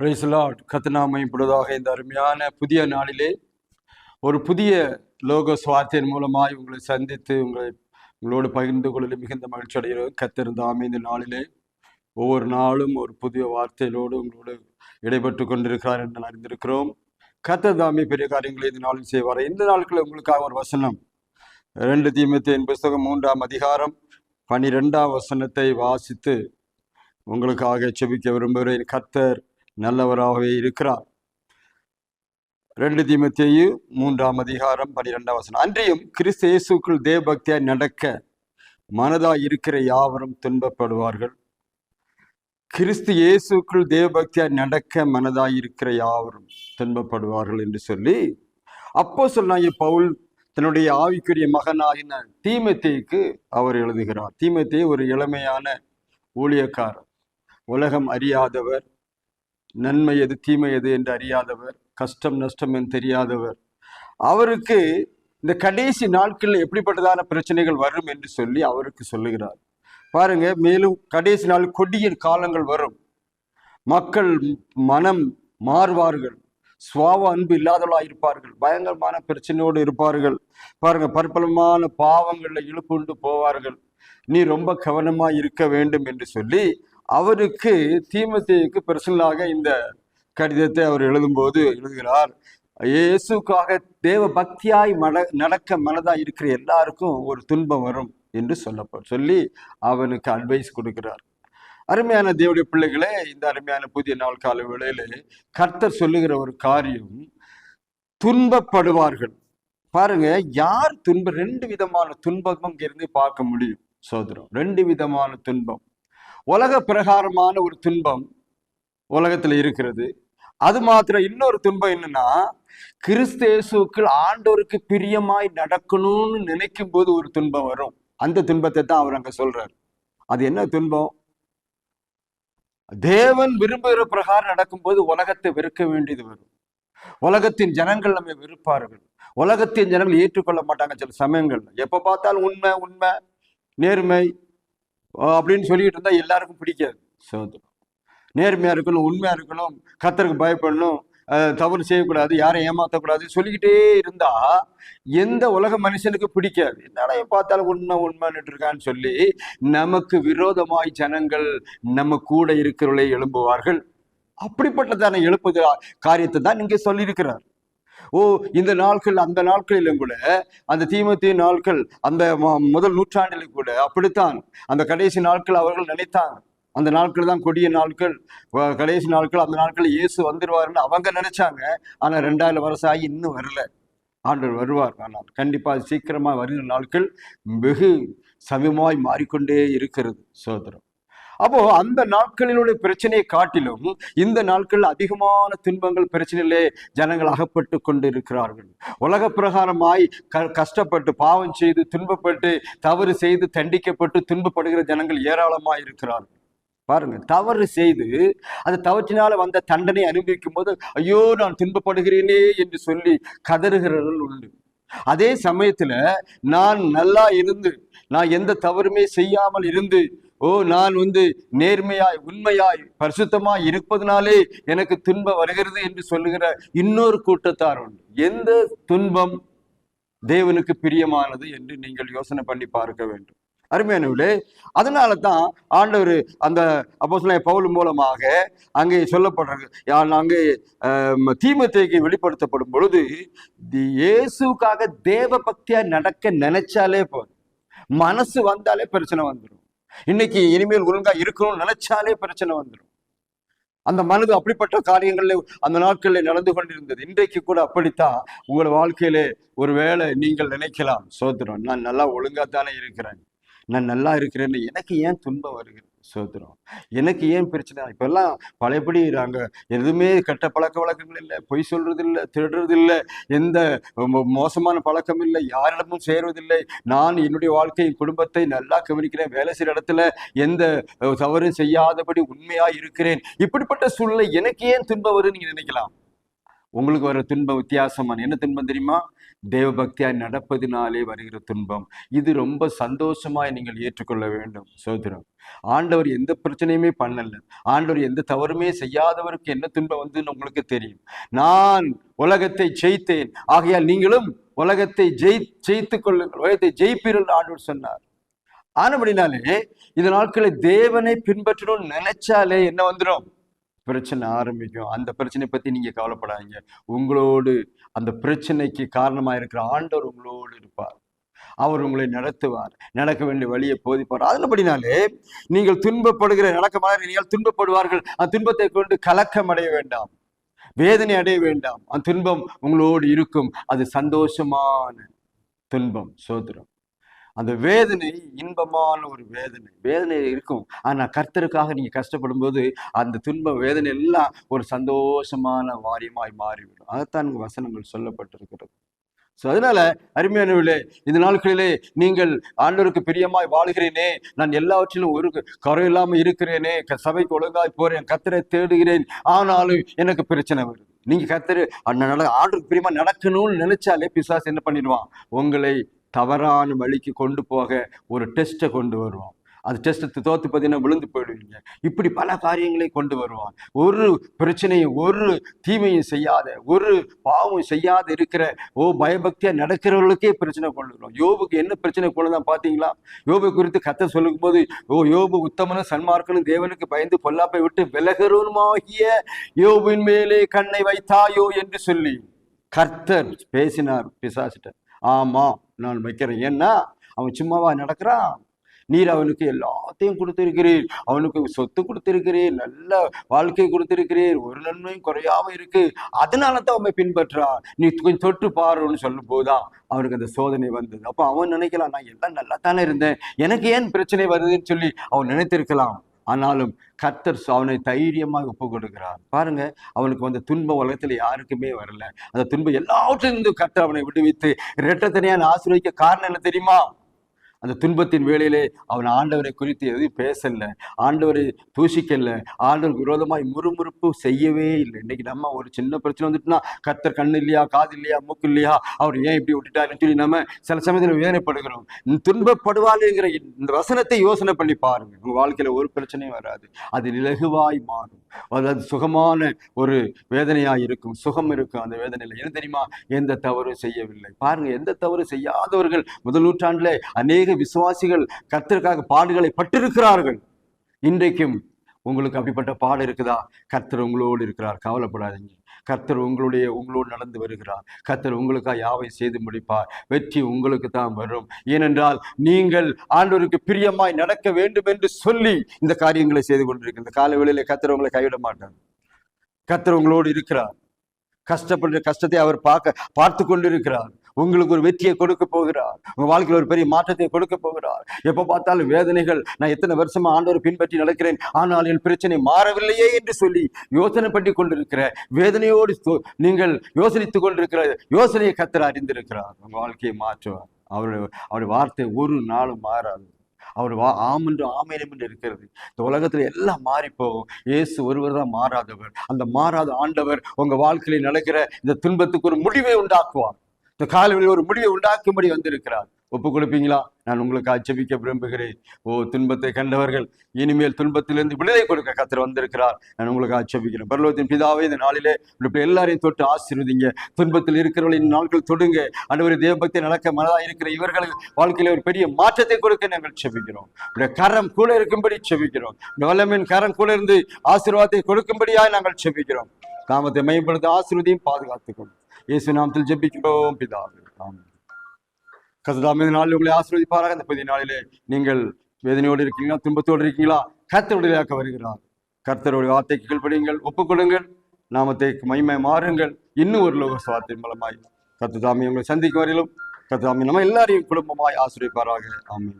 Price Lord கத்தனாமை இந்த அருமையான புதிய நாளிலே ஒரு புதிய லோக சுவார்த்தையின் மூலமாய் உங்களை சந்தித்து உங்களை உங்களோடு பகிர்ந்து கொள்ள மிகுந்த மகிழ்ச்சி அடைகிறோம். கத்திருந்தாமே இந்த நாளிலே ஒவ்வொரு நாளும் ஒரு புதிய வார்த்தையிலோடு உங்களோடு இடைபெற்று கொண்டிருக்கிறார் என்று அறிந்திருக்கிறோம். கத்தர் பெரிய காரியங்களை இந்த நாளில் செய்வார். இந்த நாட்களில் உங்களுக்காக ஒரு வசனம். ரெண்டு தீமத்தின் புஸ்தகம் மூன்றாம் அதிகாரம் பனிரெண்டாம் வசனத்தை வாசித்து உங்களுக்காக செபிக்க விரும்புகிறேன். கத்தர் நல்லவராகவே இருக்கிறார். ரெண்டு தீமத்தேயு மூன்றாம் அதிகாரம் பன்னிரெண்டாம் வசனம். அன்றியும் கிறிஸ்து இயேசுக்குள் தேவபக்தியாய் நடக்க மனதாய் இருக்கிற யாவரும் துன்பப்படுவார்கள். கிறிஸ்து இயேசுக்குள் தேவபக்தியாய் நடக்க மனதாய் இருக்கிற யாவரும் துன்பப்படுவார்கள் என்று சொல்லி அப்போ சொன்னாங்க பவுல் தன்னுடைய ஆவிக்குரிய மகனாகின தீமத்தேக்கு அவர் எழுதுகிறார். தீமத்தே ஒரு இளமையான ஊழியக்காரர். உலகம் அறியாதவர். நன்மை எது தீமை எது என்று அறியாதவர் கஷ்டம் நஷ்டம் என்று தெரியாதவர். அவருக்கு இந்த கடைசி நாட்களில் எப்படிப்பட்டதான பிரச்சனைகள் வரும் என்று சொல்லி அவருக்கு சொல்லுகிறார். பாருங்க மேலும் கடைசி நாள் கொடிய காலங்கள் வரும். மக்கள் மனம் மாறுவார்கள். சுவாவ அன்பு இல்லாதவளாக இருப்பார்கள். பயங்கரமான பிரச்சனையோடு இருப்பார்கள். பாருங்க பற்பலமான பாவங்களில் இழுப்புண்டு போவார்கள். நீ ரொம்ப கவனமா இருக்க வேண்டும் என்று சொல்லி அவருக்கு தீமத்தேயுக்கு பர்சனலாக இந்த கடிதத்தை அவர் எழுதும்போது எழுதுகிறார். இயேசுக்காக தேவ பக்தியாய் மட நடக்க மனதாக இருக்கிற எல்லாருக்கும் ஒரு துன்பம் வரும் என்று சொல்லப்போ சொல்லி அவனுக்கு அட்வைஸ் கொடுக்கிறார். அருமையான தேவடைய பிள்ளைகளே இந்த அருமையான புதிய நாள் கால வேளையிலே கர்த்தர் சொல்லுகிற ஒரு காரியம் துன்பப்படுவார்கள். பாருங்க யார் துன்பம் ரெண்டு விதமான துன்பம் இருந்து பார்க்க முடியும் சோதரம் ரெண்டு விதமான துன்பம். உலக பிரகாரமான ஒரு துன்பம் உலகத்துல இருக்கிறது. அது மாத்திரம் இன்னொரு துன்பம் என்னன்னா கிறிஸ்தேசுக்கள் ஆண்டோருக்கு பிரியமாய் நடக்கணும்னு நினைக்கும் போது ஒரு துன்பம் வரும். அந்த துன்பத்தை தான் அவர் அங்க சொல்றாரு. அது என்ன துன்பம்? தேவன் விரும்புகிற பிரகாரம் நடக்கும்போது உலகத்தை வெறுக்க வேண்டியது வரும். உலகத்தின் ஜனங்கள் நம்ம வெறுப்பார்கள். உலகத்தின் ஜனங்கள் ஏற்றுக்கொள்ள மாட்டாங்க சில சமயங்கள்ல. எப்ப பார்த்தாலும் உண்மை உண்மை நேர்மை அப்படின்னு சொல்லிட்டு இருந்தா எல்லாருக்கும் பிடிக்காது. சோதரம் நேர்மையா இருக்கணும் உண்மையா இருக்கணும் கத்தருக்கு பயப்படணும் தவறு செய்யக்கூடாது யாரையும் ஏமாத்தக்கூடாது சொல்லிக்கிட்டே இருந்தா எந்த உலக மனுஷனுக்கு பிடிக்காது. என்னடா பார்த்தாலும் உண்மை உண்மைன்னு இருக்கான்னு சொல்லி நமக்கு விரோதமாய் ஜனங்கள் நம்ம கூட இருக்கிறவளை எழும்புவார்கள். அப்படிப்பட்டதான எழுப்புகிற காரியத்தை தான் இங்கே சொல்லியிருக்கிறார். ஓ இந்த நாட்கள் அந்த நாட்களிலும் கூட அந்த தீமத்திய நாட்கள் அந்த முதல் நூற்றாண்டிலும் கூட அப்படித்தான். அந்த கடைசி நாட்கள் அவர்கள் நினைத்தாங்க அந்த நாட்கள் தான் கொடிய நாட்கள். கடைசி நாட்கள் அந்த நாட்கள் இயேசு வந்துருவாருன்னு அவங்க நினைச்சாங்க. ஆனா ரெண்டாயிரம் வருஷம் ஆகி இன்னும் வரல. ஆண்டவர் வருவார். ஆனால் கண்டிப்பா அது சீக்கிரமா வருகிற நாட்கள் வெகு சமயமாய் மாறிக்கொண்டே இருக்கிறது சோதரம் அப்போ அந்த நாட்களினுடைய பிரச்சனையை காட்டிலும் இந்த நாட்கள் அதிகமான துன்பங்கள் பிரச்சனையிலே ஜனங்கள் அகப்பட்டு கொண்டு இருக்கிறார்கள் உலக பிரகாரமாய் க கஷ்டப்பட்டு பாவம் செய்து துன்பப்பட்டு தவறு செய்து தண்டிக்கப்பட்டு துன்பப்படுகிற ஜனங்கள் ஏராளமாய் இருக்கிறார்கள். பாருங்க தவறு செய்து அந்த தவற்றினால வந்த தண்டனை அனுபவிக்கும் போது ஐயோ நான் துன்பப்படுகிறேனே என்று சொல்லி கதறுகிறவர்கள் உண்டு. அதே சமயத்துல நான் நல்லா இருந்து நான் எந்த தவறுமே செய்யாமல் இருந்து ஓ நான் வந்து நேர்மையாய் உண்மையாய் பரிசுத்தமாய் இருப்பதனாலே எனக்கு துன்பம் வருகிறது என்று சொல்லுகிற இன்னொரு கூட்டத்தார் உண்டு. எந்த துன்பம் தேவனுக்கு பிரியமானது என்று நீங்கள் யோசனை பண்ணி பார்க்க வேண்டும். அருமையானவர்களே அதனால தான் ஆண்டவர் அந்த அப்போ பவுல் மூலமாக அங்கே சொல்லப்படுறது. அங்கே தீமத்தேக்கு வெளிப்படுத்தப்படும் பொழுது தி- இயேசுக்காக தேவ பக்தியா நடக்க நினைச்சாலே போதும். மனசு வந்தாலே பிரச்சனை வந்துடும் இன்னைக்கு இனிமேல் ஒழுங்கா இருக்கணும்னு நினைச்சாலே பிரச்சனை வந்துடும் அந்த மனது அப்படிப்பட்ட காரியங்கள்ல அந்த நாட்களில் நடந்து கொண்டிருந்தது. இன்றைக்கு கூட அப்படித்தான் உங்கள் வாழ்க்கையிலே ஒருவேளை நீங்கள் நினைக்கலாம் சோதரம் நான் நல்லா ஒழுங்கா தானே இருக்கிறேன். நான் நல்லா இருக்கிறேன்னு எனக்கு ஏன் துன்பம் வருகிறது? சோத்திரம். எனக்கு ஏன் பிரச்சனை? இப்பெல்லாம் பழையபடி நாங்க எதுவுமே கெட்ட பழக்க வழக்கங்கள் இல்லை. பொய் சொல்றது இல்லை திருடுறது இல்லை எந்த மோசமான பழக்கம் இல்லை. யாரிடமும் சேர்வதில்லை. நான் என்னுடைய வாழ்க்கை குடும்பத்தை நல்லா கவனிக்கிறேன். வேலை செய்கிற இடத்துல எந்த தவறும் செய்யாதபடி உண்மையா இருக்கிறேன். இப்படிப்பட்ட சூழ்நிலை எனக்கு ஏன் துன்பம் வரும்னு நீங்க நினைக்கலாம்? உங்களுக்கு வர துன்பம் வித்தியாசமான என்ன? துன்பம் தெரியுமா? தேவபக்தியாய் நடப்பதினாலே வருகிற துன்பம். இது ரொம்ப சந்தோஷமாய் நீங்கள் ஏற்றுக்கொள்ள வேண்டும் சோதரம் ஆண்டவர் எந்த பிரச்சனையுமே பண்ணல. ஆண்டவர் எந்த தவறுமே செய்யாதவருக்கு என்ன துன்பம் வந்துன்னு உங்களுக்கு தெரியும். நான் உலகத்தை ஜெயித்தேன். ஆகையால் நீங்களும் உலகத்தை ஜெய் ஜெயித்து கொள்ளுங்கள். உலகத்தை ஜெயிப்பீர்கள் ஆண்டவர் சொன்னார். ஆனபடினாலே இந்த நாட்களில் தேவனை பின்பற்றணும்னு நினைச்சாலே என்ன வந்துடும் பிரச்சனை ஆரம்பிக்கும். அந்த பிரச்சனை பத்தி நீங்க கவலைப்படாதீங்க. உங்களோடு அந்த பிரச்சனைக்கு காரணமா இருக்கிற ஆண்டவர் உங்களோடு இருப்பார். அவர் உங்களை நடத்துவார். நடக்க வேண்டிய வழியை போதிப்பார். அதன்படினாலே நீங்கள் துன்பப்படுகிற நடக்க மாதிரி நீங்கள் துன்பப்படுவார்கள். அந்த துன்பத்தை கொண்டு கலக்கம் அடைய வேண்டாம். வேதனை அடைய வேண்டாம். அந்த துன்பம் உங்களோடு இருக்கும். அது சந்தோஷமான துன்பம். சோதரம் அந்த வேதனை இன்பமான ஒரு வேதனை. வேதனை இருக்கும். ஆனா கர்த்தருக்காக நீங்க கஷ்டப்படும் போது அந்த துன்ப வேதனை எல்லாம் ஒரு சந்தோஷமான வாரியமாய் மாறிவிடும். அதைத்தான் வசனங்கள் சொல்லப்பட்டிருக்கிறது. ஸோ அதனால அருமையானவர்களே இந்த நாட்களிலே நீங்கள் ஆண்டவருக்கு பிரியமாய் வாழுகிறேனே நான் எல்லாவற்றிலும் ஒரு குறையில்லாம இருக்கிறேனே க- சபைக்கு ஒழுங்காய் போறேன் கத்தரை தேடுகிறேன் ஆனாலும் எனக்கு பிரச்சனை வருது. நீங்க கத்தரு ஆண்டருக்கு பிரியமா நடக்கணும்னு நினைச்சாலே பிசாஸ் என்ன பண்ணிடுவான்? உங்களை தவறான வழிக்கு கொண்டு போக ஒரு டெஸ்ட்டை கொண்டு வருவோம் அது டெஸ்ட்டை தோத்து பார்த்தீங்கன்னா விழுந்து போயிடுவீங்க. இப்படி பல காரியங்களை கொண்டு வருவான். ஒரு பிரச்சனையும் ஒரு தீமையும் செய்யாத ஒரு பாவம் செய்யாத இருக்கிற ஓ பயபக்தியாக நடக்கிறவர்களுக்கே பிரச்சனை கொண்டு யோபுக்கு என்ன பிரச்சனை கொண்டு தான் பார்த்தீங்களா யோபு குறித்து கத்த சொல்லும் போது ஓ யோபு உத்தமனும் சன்மார்க்கனும் தேவனுக்கு பயந்து பொல்லாப்பை விட்டு விலகருமாகிய யோபின் மேலே கண்ணை வைத்தாயோ என்று சொல்லி கர்த்தர் பேசினார் பிசாசிட்ட. ஆமா நான் வைக்கிறேன். ஏன்னா அவன் சும்மாவா நடக்கிறான். நீர் அவனுக்கு எல்லாத்தையும் கொடுத்திருக்கிறீர். அவனுக்கு சொத்து கொடுத்திருக்கிறீர். நல்ல வாழ்க்கை கொடுத்திருக்கிறீர். ஒரு நன்மையும் குறையாம இருக்கு. அதனால தான் அவன் பின்பற்றான். நீ கொஞ்சம் தொட்டு பாருன்னு சொல்லும் போதுதான் அவனுக்கு அந்த சோதனை வந்தது. அப்போ அவன் நினைக்கலாம் நான் எல்லாம் நல்லா தானே இருந்தேன். எனக்கு ஏன் பிரச்சனை வருதுன்னு சொல்லி அவன் நினைத்திருக்கலாம். ஆனாலும் கர்த்தர் அவனை தைரியமாக ஒப்பு கொடுக்கிறார் பாருங்க அவனுக்கு வந்த துன்பம் உலகத்துல யாருக்குமே வரல. அந்த துன்பம் எல்லாவற்றிலிருந்து கர்த்தர் அவனை விடுவித்து இரட்டத்தனையான ஆசிரியக்க காரணம் என்ன தெரியுமா? அந்த துன்பத்தின் வேளையிலே அவன் ஆண்டவரை குறித்து எதுவும் பேசல ஆண்டவரை தூஷிக்கல ஆண்டவருக்கு விரோதமாய் முறுமுறுப்பு செய்யவே இல்லை. இன்னைக்கு நம்ம ஒரு சின்ன பிரச்சனை வந்துட்டுனா கத்தர் கண்ணு இல்லையா காது இல்லையா மூக்கு இல்லையா அவர் ஏன் இப்படி விட்டுட்டாருன்னு சொல்லி நம்ம சில சமயத்தில் வேதனைப்படுகிறோம். துன்பப்படுவாளுங்கிற இந்த வசனத்தை யோசனை பண்ணி பாருங்க. உங்கள் வாழ்க்கையில ஒரு பிரச்சனையும் வராது. அது இலகுவாய் மாறும். அது சுகமான ஒரு வேதனையா இருக்கும். சுகம் இருக்கும் அந்த வேதனையில. என்ன தெரியுமா? எந்த தவறும் செய்யவில்லை. பாருங்க எந்த தவறு செய்யாதவர்கள் முதல் நூற்றாண்டுல அநேக விசுவாசிகள் கர்த்தருக்காக பாடுகளை பட்டிருக்கிறார்கள். இன்றைக்கும் உங்களுக்கு அப்படிப்பட்ட பாடு இருக்குதா? கர்த்தர் உங்களோடு இருக்கிறார். கவலைப்படாதீங்க. கர்த்தர் உங்களுடைய உங்களோடு நடந்து வருகிறார். கர்த்தர் உங்களுக்காக யாவை செய்து முடிப்பார்? வெற்றி உங்களுக்கு தான் வரும். ஏனென்றால் நீங்கள் ஆண்டவருக்கு பிரியமாய் நடக்க வேண்டும் என்று சொல்லி இந்த காரியங்களை செய்து கொண்டிருக்கிற இந்த கால வேளையில கர்த்தர் உங்களை கைவிட மாட்டார். கர்த்தர் உங்களோடு இருக்கிறார். கஷ்டப்படுற கஷ்டத்தை அவர் பார்க்க பார்த்து கொண்டிருக்கிறார். உங்களுக்கு ஒரு வெற்றியை கொடுக்க போகிறார். உங்க வாழ்க்கையில் ஒரு பெரிய மாற்றத்தை கொடுக்க போகிறார். எப்ப பார்த்தாலும் வேதனைகள் நான் எத்தனை வருஷமா ஆண்டவர் பின்பற்றி நடக்கிறேன் ஆனால் என் பிரச்சனை மாறவில்லையே என்று சொல்லி யோசனை பண்ணி கொண்டிருக்கிற வேதனையோடு நீங்கள் யோசனித்துக் கொண்டிருக்கிற யோசனையை கத்தர் அறிந்திருக்கிறார். உங்க வாழ்க்கையை மாற்றுவார். அவருடைய அவருடைய வார்த்தை ஒரு நாளும் மாறாது. அவர் வா ஆம் என்று என்று இருக்கிறது. இந்த உலகத்துல எல்லாம் மாறிப்போகும். இயேசு ஒருவர் தான் மாறாதவர். அந்த மாறாத ஆண்டவர் உங்க வாழ்க்கையில நடக்கிற இந்த துன்பத்துக்கு ஒரு முடிவை உண்டாக்குவார். இந்த காலவெளியில் ஒரு முடிவை உண்டாக்கும்படி வந்திருக்கிறார். ஒப்பு கொடுப்பீங்களா? நான் உங்களுக்கு ஆட்சேபிக்க விரும்புகிறேன். ஓ துன்பத்தை கண்டவர்கள் இனிமேல் துன்பத்திலிருந்து விடுதலை கொடுக்க கத்திர வந்திருக்கிறார். நான் உங்களுக்கு ஆட்சேபிக்கிறேன் பரலோகத்தின் பிதாவே இந்த நாளிலே இப்படி எல்லாரையும் தொட்டு ஆசீர்வதிங்க. துன்பத்தில் இருக்கிறவர்களின் நாட்கள் தொடுங்க. அன்றுவரை தேவபக்தி நடக்க மனதாக இருக்கிற இவர்கள் வாழ்க்கையில ஒரு பெரிய மாற்றத்தை கொடுக்க நாங்கள் செபிக்கிறோம். உடைய கரம் கூட இருக்கும்படி செபிக்கிறோம். வல்லமின் கரம் கூட இருந்து ஆசீர்வாதத்தை கொடுக்கும்படியாக நாங்கள் செபிக்கிறோம். காமத்தை மேம்படுத்த ஆசீர்வதியும் பாதுகாத்துக்கொள்ளும். இயேசு நாமத்தில் ஜெபிக்கிறோம் பிதாவே ஆமென் இந்த நாளில் உங்களை ஆசீர்வதிப்பாராக இந்த புதிய நாளிலே நீங்கள் வேதனையோடு இருக்கீங்களா துன்பத்தோடு இருக்கீங்களா கர்த்தருடையாக்க வருகிறார் கர்த்தருடைய வார்த்தைக்கு கீழ்ப்படியுங்கள் ஒப்புக்கொள்ளுங்கள் நாமத்தை மைமை மாறுங்கள் இன்னும் ஒரு லோக சுவார்த்தின் மூலமாய் கத்துதாமி உங்களை சந்திக்கும் வரையிலும் கத்துதாமி நம்ம எல்லாரையும் குடும்பமாய் ஆசிரியப்பாராக ஆமீன்